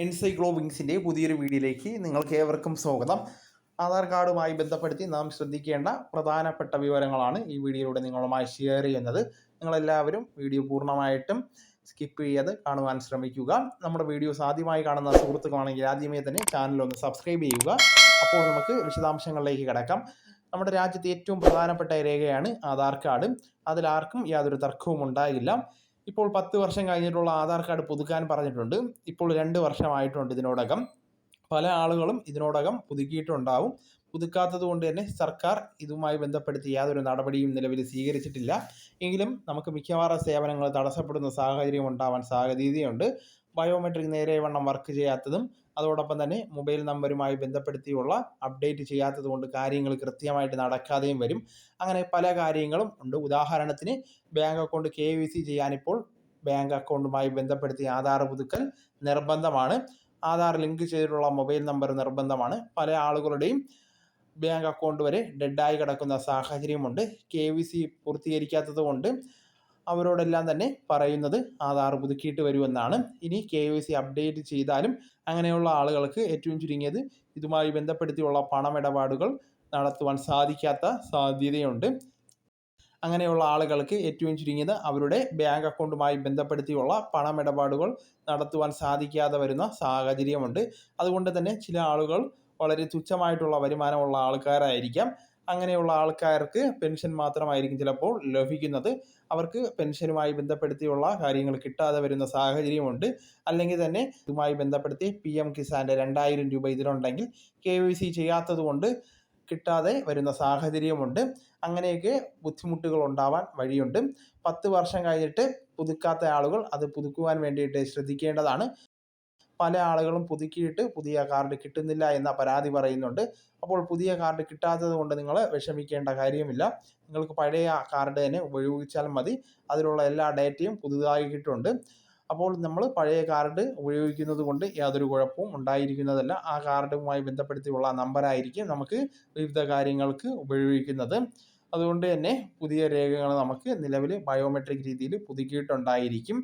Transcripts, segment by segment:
എൻസൈക്ലോവിങ്സിന്റെ പുതിയൊരു വീഡിയോയിലേക്ക് നിങ്ങൾക്ക് ഏവർക്കും സ്വാഗതം. ആധാർ കാർഡുമായി ബന്ധപ്പെടുത്തി നാം ശ്രദ്ധിക്കേണ്ട പ്രധാനപ്പെട്ട വിവരങ്ങളാണ് ഈ വീഡിയോയിലൂടെ നിങ്ങളുമായി ഷെയർ ചെയ്യുന്നത്. നിങ്ങളെല്ലാവരും വീഡിയോ പൂർണമായിട്ടും സ്കിപ്പ് ചെയ്യാതെ കാണുവാൻ ശ്രമിക്കുക. നമ്മുടെ വീഡിയോസ് ആദ്യമായി കാണുന്ന സുഹൃത്തുക്കളാണെങ്കിൽ ആദ്യമേ തന്നെ ചാനൽ ഒന്ന് സബ്സ്ക്രൈബ് ചെയ്യുക. അപ്പോൾ നമുക്ക് വിശദാംശങ്ങളിലേക്ക് കിടക്കാം. നമ്മുടെ രാജ്യത്തെ ഏറ്റവും പ്രധാനപ്പെട്ട രേഖയാണ് ആധാർ കാർഡ്. അതിലാർക്കും യാതൊരു തർക്കവും ഉണ്ടാകില്ല ഇപ്പോൾ പത്ത് വർഷം കഴിഞ്ഞിട്ടുള്ള ആധാർ കാർഡ് പുതുക്കാൻ പറഞ്ഞിട്ടുണ്ട്. ഇപ്പോൾ രണ്ട് വർഷമായിട്ടുണ്ട് ഇതിനോടകം. പല ആളുകളും ഇതിനോടകം പുതുക്കിയിട്ടുണ്ടാവും. പുതുക്കാത്തത് കൊണ്ട് തന്നെ സർക്കാർ ഇതുമായി ബന്ധപ്പെടുത്തി യാതൊരു നടപടിയും നിലവിൽ സ്വീകരിച്ചിട്ടില്ല. എങ്കിലും നമുക്ക് മിക്കവാറും സേവനങ്ങൾ തടസ്സപ്പെടുന്ന സാഹചര്യം ഉണ്ടാവാൻ സാധ്യതയുണ്ട്. ബയോമെട്രിക് നേരെ വണ്ണം വർക്ക് ചെയ്യാത്തതും അതോടൊപ്പം തന്നെ മൊബൈൽ നമ്പറുമായി ബന്ധപ്പെടുത്തിയുള്ള അപ്ഡേറ്റ് ചെയ്യാത്തത് കൊണ്ട് കാര്യങ്ങൾ കൃത്യമായിട്ട് നടക്കാതെയും വരും. അങ്ങനെ പല കാര്യങ്ങളും ഉണ്ട്. ഉദാഹരണത്തിന് bank account K Y C ചെയ്യാനിപ്പോൾ bank അക്കൗണ്ടുമായി ബന്ധപ്പെടുത്തി ആധാർ പുതുക്കൽ നിർബന്ധമാണ്. ആധാർ ലിങ്ക് ചെയ്തിട്ടുള്ള മൊബൈൽ നമ്പർ നിർബന്ധമാണ്. പല ആളുകളുടെയും ബാങ്ക് അക്കൗണ്ട് വരെ ഡെഡായി കിടക്കുന്ന സാഹചര്യമുണ്ട്. കെ വി സി പൂർത്തീകരിക്കാത്തത് കൊണ്ട് അവരോടെല്ലാം തന്നെ പറയുന്നത് ആധാർ പുതുക്കിയിട്ട് വരുമെന്നാണ്. ഇനി കെ വൈ സി അപ്ഡേറ്റ് ചെയ്താലും അങ്ങനെയുള്ള ആളുകൾക്ക് ഏറ്റവും ചുരുങ്ങിയത് ഇതുമായി ബന്ധപ്പെടുത്തിയുള്ള പണമിടപാടുകൾ നടത്തുവാൻ സാധിക്കാത്ത സാധ്യതയുണ്ട്. അങ്ങനെയുള്ള ആളുകൾക്ക് ഏറ്റവും ചുരുങ്ങിയത് അവരുടെ ബാങ്ക് അക്കൗണ്ടുമായി ബന്ധപ്പെടുത്തിയുള്ള പണമിടപാടുകൾ നടത്തുവാൻ സാധിക്കാതെ വരുന്ന സാഹചര്യമുണ്ട്. അതുകൊണ്ട് തന്നെ ചില ആളുകൾ വളരെ തുച്ഛമായിട്ടുള്ള വരുമാനമുള്ള ആൾക്കാരായിരിക്കാം. അങ്ങനെയുള്ള ആൾക്കാർക്ക് പെൻഷൻ മാത്രമായിരിക്കും ചിലപ്പോൾ ലഭിക്കുന്നത്. അവർക്ക് പെൻഷനുമായി ബന്ധപ്പെടുത്തിയുള്ള കാര്യങ്ങൾ കിട്ടാതെ വരുന്ന സാഹചര്യമുണ്ട്. അല്ലെങ്കിൽ തന്നെ ഇതുമായി ബന്ധപ്പെടുത്തി പി എം കിസാന്റെ രണ്ടായിരം രൂപ ഇതിലുണ്ടെങ്കിൽ കെ വൈ സി ചെയ്യാത്തത് കൊണ്ട് കിട്ടാതെ വരുന്ന സാഹചര്യമുണ്ട്. അങ്ങനെയൊക്കെ ബുദ്ധിമുട്ടുകൾ ഉണ്ടാവാൻ വഴിയുണ്ട്. പത്ത് വർഷം കഴിഞ്ഞിട്ട് പുതുക്കാത്ത ആളുകൾ അത് പുതുക്കുവാൻ വേണ്ടിയിട്ട് ശ്രദ്ധിക്കേണ്ടതാണ്. പല ആളുകളും പുതുക്കിയിട്ട് പുതിയ കാർഡ് കിട്ടുന്നില്ല എന്ന പരാതി പറയുന്നുണ്ട്. അപ്പോൾ പുതിയ കാർഡ് കിട്ടാത്തത് കൊണ്ട് നിങ്ങൾ വിഷമിക്കേണ്ട കാര്യമില്ല. നിങ്ങൾക്ക് പഴയ കാർഡ് തന്നെ ഉപയോഗിച്ചാൽ മതി. അതിലുള്ള എല്ലാ ഡേറ്റയും പുതുതായി പുതുതായിട്ടുണ്ട് അപ്പോൾ നമ്മൾ പഴയ കാർഡ് ഉപയോഗിക്കുന്നത് കൊണ്ട് യാതൊരു കുഴപ്പവും ഉണ്ടായിരിക്കുന്നതല്ല. ആ കാർഡുമായി ബന്ധപ്പെടുത്തിയുള്ള നമ്പറായിരിക്കും നമുക്ക് വിവിധ കാര്യങ്ങൾക്ക് ഉപയോഗിക്കുന്നത്. അതുകൊണ്ട് തന്നെ പുതിയ രേഖകൾ നമുക്ക് നിലവിൽ ബയോമെട്രിക് രീതിയിൽ പുതുക്കിയിട്ടുണ്ടായിരിക്കും.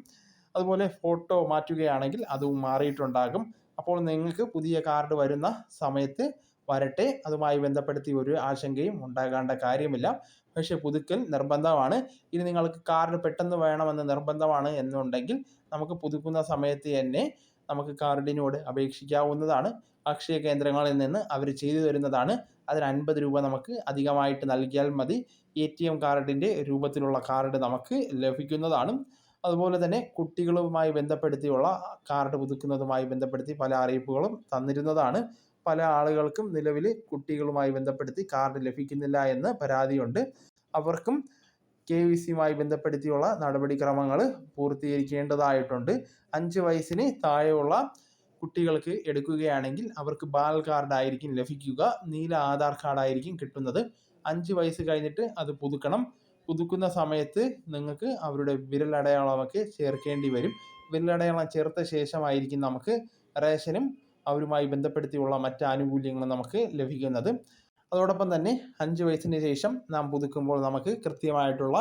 അതുപോലെ ഫോട്ടോ മാറ്റുകയാണെങ്കിൽ അതും മാറിയിട്ടുണ്ടാകും. അപ്പോൾ നിങ്ങൾക്ക് പുതിയ കാർഡ് വരുന്ന സമയത്ത് വരട്ടെ. അതുമായി ബന്ധപ്പെടുത്തി ഒരു ആശങ്കയും ഉണ്ടാകേണ്ട കാര്യമില്ല. പക്ഷേ പുതുക്കൽ നിർബന്ധമാണ്. ഇനി നിങ്ങൾക്ക് കാർഡ് പെട്ടെന്ന് വേണമെന്ന് നിർബന്ധമാണ് എന്നുണ്ടെങ്കിൽ നമുക്ക് പുതുക്കുന്ന സമയത്ത് തന്നെ നമുക്ക് കാർഡിനോട് അപേക്ഷിക്കാവുന്നതാണ്. അക്ഷയ കേന്ദ്രങ്ങളിൽ നിന്ന് അവർ ചെയ്തു തരുന്നതാണ്. അതിന് അൻപത് രൂപ നമുക്ക് അധികമായിട്ട് നൽകിയാൽ മതി. എ ടി എം കാർഡിന്റെ രൂപത്തിലുള്ള കാർഡ് നമുക്ക് ലഭിക്കുന്നതാണ്. അതുപോലെ തന്നെ കുട്ടികളുമായി ബന്ധപ്പെടുത്തിയുള്ള കാർഡ് പുതുക്കുന്നതുമായി ബന്ധപ്പെടുത്തി പല അറിയിപ്പുകളും തന്നിരുന്നതാണ്. പല ആളുകൾക്കും നിലവിൽ കുട്ടികളുമായി ബന്ധപ്പെടുത്തി കാർഡ് ലഭിക്കുന്നില്ല എന്ന് പരാതിയുണ്ട്. അവർക്കും കെ വി സിയുമായി ബന്ധപ്പെടുത്തിയുള്ള നടപടിക്രമങ്ങൾ പൂർത്തീകരിക്കേണ്ടതായിട്ടുണ്ട്. അഞ്ച് വയസ്സിന് താഴെയുള്ള കുട്ടികൾക്ക് എടുക്കുകയാണെങ്കിൽ അവർക്ക് ബാൽ കാർഡായിരിക്കും ലഭിക്കുക. നീല ആധാർ കാർഡായിരിക്കും കിട്ടുന്നത്. അഞ്ച് വയസ്സ് കഴിഞ്ഞിട്ട് അത് പുതുക്കണം. പുതുക്കുന്ന സമയത്ത് നിങ്ങൾക്ക് അവരുടെ വിരലടയാളമൊക്കെ ചേർക്കേണ്ടി വരും. വിരലടയാളം ചേർത്ത ശേഷമായിരിക്കും നമുക്ക് റേഷനും അവരുമായി ബന്ധപ്പെടുത്തിയുള്ള മറ്റ് ആനുകൂല്യങ്ങളും നമുക്ക് ലഭിക്കുന്നത്. അതോടൊപ്പം തന്നെ അഞ്ച് വയസ്സിന് ശേഷം നാം പുതുക്കുമ്പോൾ നമുക്ക് കൃത്യമായിട്ടുള്ള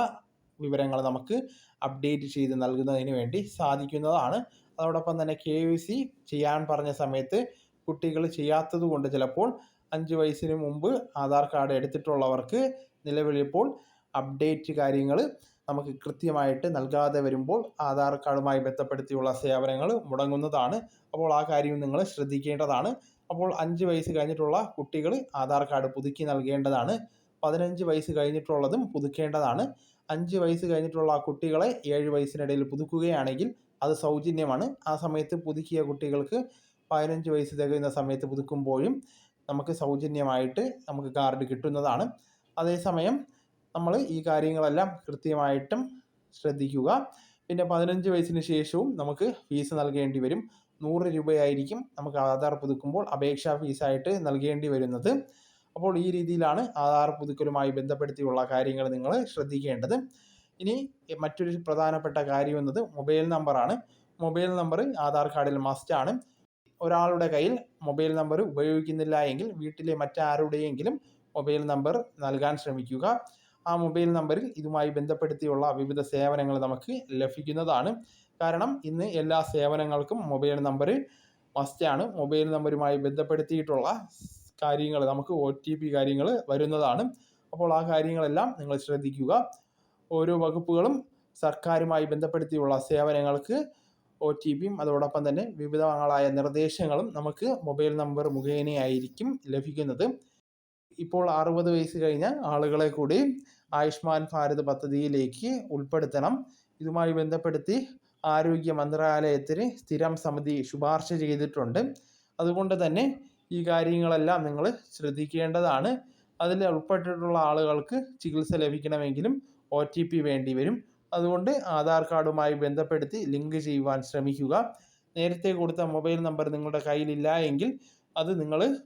വിവരങ്ങൾ നമുക്ക് അപ്ഡേറ്റ് ചെയ്ത് നൽകുന്നതിന് വേണ്ടി സാധിക്കുന്നതാണ്. അതോടൊപ്പം തന്നെ കെ വി സി ചെയ്യാൻ പറഞ്ഞ സമയത്ത് കുട്ടികൾ ചെയ്യാത്തത് കൊണ്ട് ചിലപ്പോൾ അഞ്ച് വയസ്സിന് മുമ്പ് ആധാർ കാർഡ് എടുത്തിട്ടുള്ളവർക്ക് നിലവിലിപ്പോൾ അപ്ഡേറ്റ് കാര്യങ്ങൾ നമുക്ക് കൃത്യമായിട്ട് നൽകാതെ വരുമ്പോൾ ആധാർ കാർഡുമായി ബന്ധപ്പെടുത്തിയുള്ള സേവനങ്ങൾ മുടങ്ങുന്നതാണ്. അപ്പോൾ ആ കാര്യം നിങ്ങൾ ശ്രദ്ധിക്കേണ്ടതാണ്. അപ്പോൾ അഞ്ച് വയസ്സ് കഴിഞ്ഞിട്ടുള്ള കുട്ടികൾ ആധാർ കാർഡ് പുതുക്കി നൽകേണ്ടതാണ്. പതിനഞ്ച് വയസ്സ് കഴിഞ്ഞിട്ടുള്ളതും പുതുക്കേണ്ടതാണ്. അഞ്ച് വയസ്സ് കഴിഞ്ഞിട്ടുള്ള കുട്ടികളെ ഏഴ് വയസ്സിനിടയിൽ പുതുക്കുകയാണെങ്കിൽ അത് സൗജന്യമാണ്. ആ സമയത്ത് പുതുക്കിയ കുട്ടികൾക്ക് പതിനഞ്ച് വയസ്സ് തികയുന്ന സമയത്ത് പുതുക്കുമ്പോഴും നമുക്ക് സൗജന്യമായിട്ട് നമുക്ക് കാർഡ് കിട്ടുന്നതാണ്. അതേസമയം നമ്മൾ ഈ കാര്യങ്ങളെല്ലാം കൃത്യമായിട്ടും ശ്രദ്ധിക്കുക. പിന്നെ പതിനഞ്ച് വയസ്സിന് ശേഷവും നമുക്ക് ഫീസ് നൽകേണ്ടി വരും. നൂറ് രൂപയായിരിക്കും നമുക്ക് ആധാർ പുതുക്കുമ്പോൾ അപേക്ഷാ ഫീസായിട്ട് നൽകേണ്ടി വരുന്നത്. അപ്പോൾ ഈ രീതിയിലാണ് ആധാർ പുതുക്കലുമായി ബന്ധപ്പെടുത്തിയുള്ള കാര്യങ്ങൾ നിങ്ങൾ ശ്രദ്ധിക്കേണ്ടത്. ഇനി മറ്റൊരു പ്രധാനപ്പെട്ട കാര്യം എന്നത് മൊബൈൽ നമ്പറാണ് മൊബൈൽ നമ്പർ ആധാർ കാർഡിൽ മസ്റ്റാണ് ഒരാളുടെ കയ്യിൽ മൊബൈൽ നമ്പർ ഉപയോഗിക്കുന്നില്ല എങ്കിൽ വീട്ടിലെ മറ്റാരുടെയെങ്കിലും മൊബൈൽ നമ്പർ നൽകാൻ ശ്രമിക്കുക. ആ മൊബൈൽ നമ്പറിൽ ഇതുമായി ബന്ധപ്പെടുത്തിയുള്ള വിവിധ സേവനങ്ങൾ നമുക്ക് ലഭിക്കുന്നതാണ്. കാരണം ഇന്ന് എല്ലാ സേവനങ്ങൾക്കും മൊബൈൽ നമ്പർ മസ്റ്റാണ് മൊബൈൽ നമ്പറുമായി ബന്ധപ്പെടുത്തിയിട്ടുള്ള കാര്യങ്ങൾ നമുക്ക് ഒ ടി പി കാര്യങ്ങൾ വരുന്നതാണ്. അപ്പോൾ ആ കാര്യങ്ങളെല്ലാം നിങ്ങൾ ശ്രദ്ധിക്കുക. ഓരോ വകുപ്പുകളും സർക്കാരുമായി ബന്ധപ്പെടുത്തിയുള്ള സേവനങ്ങൾക്ക് ഒ ടി പിയും അതോടൊപ്പം തന്നെ വിവിധങ്ങളായ നിർദ്ദേശങ്ങളും നമുക്ക് മൊബൈൽ നമ്പർ മുഖേനയായിരിക്കും ലഭിക്കുന്നത്. ഇപ്പോൾ അറുപത് വയസ്സ് കഴിഞ്ഞ ആളുകളെ കൂടി ആയുഷ്മാൻ ഭാരത് പദ്ധതിയിലേക്ക് ഉൾപ്പെടുത്തണം. ഇതുമായി ബന്ധപ്പെടുത്തി ആരോഗ്യ മന്ത്രാലയത്തിന് സ്ഥിരം സമിതി ശുപാർശ ചെയ്തിട്ടുണ്ട്. അതുകൊണ്ട് തന്നെ ഈ കാര്യങ്ങളെല്ലാം നിങ്ങൾ ശ്രദ്ധിക്കേണ്ടതാണ്. അതിൽ ഉൾപ്പെട്ടിട്ടുള്ള ആളുകൾക്ക് ചികിത്സ ലഭിക്കണമെങ്കിലും ഒ ടി പി വേണ്ടി വരും. അതുകൊണ്ട് ആധാർ കാർഡുമായി ബന്ധപ്പെടുത്തി ലിങ്ക് ചെയ്യുവാൻ ശ്രമിക്കുക. നേരത്തെ കൊടുത്ത മൊബൈൽ നമ്പർ നിങ്ങളുടെ കയ്യിലില്ല എങ്കിൽ അത് നിങ്ങൾ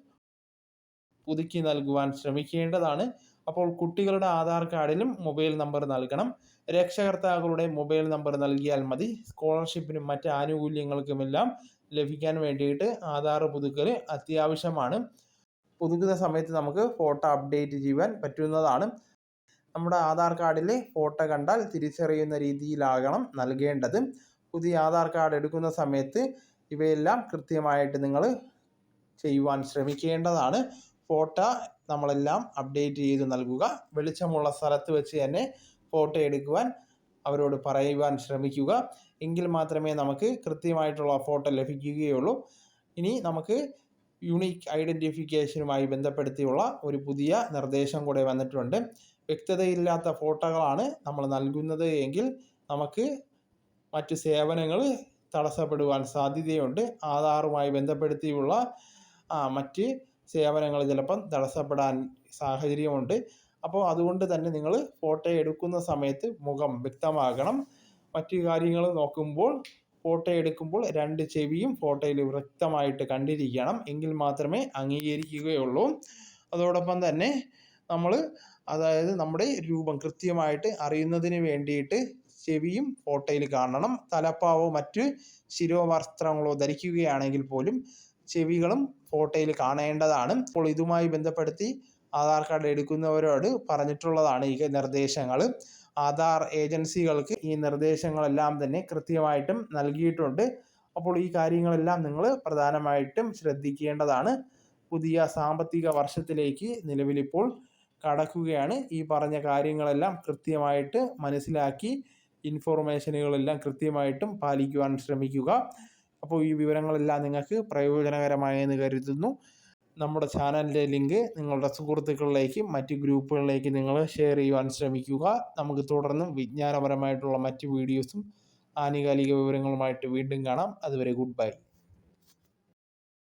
പുതുക്കി നൽകുവാൻ ശ്രമിക്കേണ്ടതാണ്. അപ്പോൾ കുട്ടികളുടെ ആധാർ കാർഡിലും മൊബൈൽ നമ്പർ നൽകണം. രക്ഷകർത്താക്കളുടെ മൊബൈൽ നമ്പർ നൽകിയാൽ മതി. സ്കോളർഷിപ്പിനും മറ്റ് ആനുകൂല്യങ്ങൾക്കുമെല്ലാം ലഭിക്കാൻ വേണ്ടിയിട്ട് ആധാർ പുതുക്കൽ അത്യാവശ്യമാണ്. പുതുക്കുന്ന സമയത്ത് നമുക്ക് ഫോട്ടോ അപ്ഡേറ്റ് ചെയ്യുവാൻ പറ്റുന്നതാണ്. നമ്മുടെ ആധാർ കാർഡിലെ ഫോട്ടോ കണ്ടാൽ തിരിച്ചറിയുന്ന രീതിയിലാകണം നൽകേണ്ടത്. പുതിയ ആധാർ കാർഡ് എടുക്കുന്ന സമയത്ത് ഇവയെല്ലാം കൃത്യമായിട്ട് നിങ്ങൾ ചെയ്യുവാൻ ശ്രമിക്കേണ്ടതാണ്. ഫോട്ടോ നമ്മളെല്ലാം അപ്ഡേറ്റ് ചെയ്ത് നൽകുക. വെളിച്ചമുള്ള സ്ഥലത്ത് വെച്ച് തന്നെ ഫോട്ടോ എടുക്കുവാൻ അവരോട് പറയുവാൻ ശ്രമിക്കുക. എങ്കിൽ മാത്രമേ നമുക്ക് കൃത്യമായിട്ടുള്ള ഫോട്ടോ ലഭിക്കുകയുള്ളൂ. ഇനി നമുക്ക് യുണീക്ക് ഐഡന്റിഫിക്കേഷനുമായി ബന്ധപ്പെടുത്തിയുള്ള ഒരു പുതിയ നിർദ്ദേശം കൂടെ വന്നിട്ടുണ്ട്. വ്യക്തതയില്ലാത്ത ഫോട്ടോകളാണ് നമ്മൾ നൽകുന്നത് എങ്കിൽ നമുക്ക് മറ്റ് സേവനങ്ങൾ തടസ്സപ്പെടുവാൻ സാധ്യതയുണ്ട്. ആധാറുമായി ബന്ധപ്പെടുത്തിയുള്ള മറ്റ് സേവനങ്ങൾ ചിലപ്പം തടസ്സപ്പെടാൻ സാഹചര്യമുണ്ട്. അപ്പോൾ അതുകൊണ്ട് തന്നെ നിങ്ങൾ ഫോട്ടോ എടുക്കുന്ന സമയത്ത് മുഖം വ്യക്തമാകണം. മറ്റു കാര്യങ്ങൾ നോക്കുമ്പോൾ ഫോട്ടോ എടുക്കുമ്പോൾ രണ്ട് ചെവിയും ഫോട്ടോയിൽ വ്യക്തമായിട്ട് കണ്ടിരിക്കണം. എങ്കിൽ മാത്രമേ അംഗീകരിക്കുകയുള്ളൂ. അതോടൊപ്പം തന്നെ നമ്മൾ അതായത് നമ്മുടെ രൂപം കൃത്യമായിട്ട് അറിയുന്നതിന് വേണ്ടിയിട്ട് ചെവിയും ഫോട്ടോയിൽ കാണണം. തലപ്പാവോ മറ്റ് ശിരോവസ്ത്രങ്ങളോ ധരിക്കുകയാണെങ്കിൽ പോലും ചെവികളും ഫോട്ടോയിൽ കാണേണ്ടതാണ്. അപ്പോൾ ഇതുമായി ബന്ധപ്പെടുത്തി ആധാർ കാർഡ് എടുക്കുന്നവരോട് പറഞ്ഞിട്ടുള്ളതാണ് ഈ നിർദ്ദേശങ്ങൾ ആധാർ ഏജൻസികൾക്ക് ഈ നിർദ്ദേശങ്ങളെല്ലാം തന്നെ കൃത്യമായിട്ടും നൽകിയിട്ടുണ്ട്. അപ്പോൾ ഈ കാര്യങ്ങളെല്ലാം നിങ്ങൾ പ്രധാനമായിട്ടും ശ്രദ്ധിക്കേണ്ടതാണ്. പുതിയ സാമ്പത്തിക വർഷത്തിലേക്ക് നിലവിലിപ്പോൾ കടക്കുകയാണ്. ഈ പറഞ്ഞ കാര്യങ്ങളെല്ലാം കൃത്യമായിട്ട് മനസ്സിലാക്കി ഇൻഫോർമേഷനുകളെല്ലാം കൃത്യമായിട്ടും പാലിക്കുവാൻ ശ്രമിക്കുക. അപ്പോൾ ഈ വിവരങ്ങളെല്ലാം നിങ്ങൾക്ക് പ്രയോജനകരമായെന്ന് കരുതുന്നു. നമ്മുടെ ചാനലിന്റെ ലിങ്ക് നിങ്ങളുടെ സുഹൃത്തുക്കളിലേക്കും മറ്റ് ഗ്രൂപ്പുകളിലേക്കും നിങ്ങൾ ഷെയർ ചെയ്യുവാൻ ശ്രമിക്കുക. നമുക്ക് തുടർന്നും വിജ്ഞാനപരമായിട്ടുള്ള മറ്റ് വീഡിയോസും ആനുകാലിക വിവരങ്ങളുമായിട്ട് വീണ്ടും കാണാം. അതുവരെ ഗുഡ് ബൈ.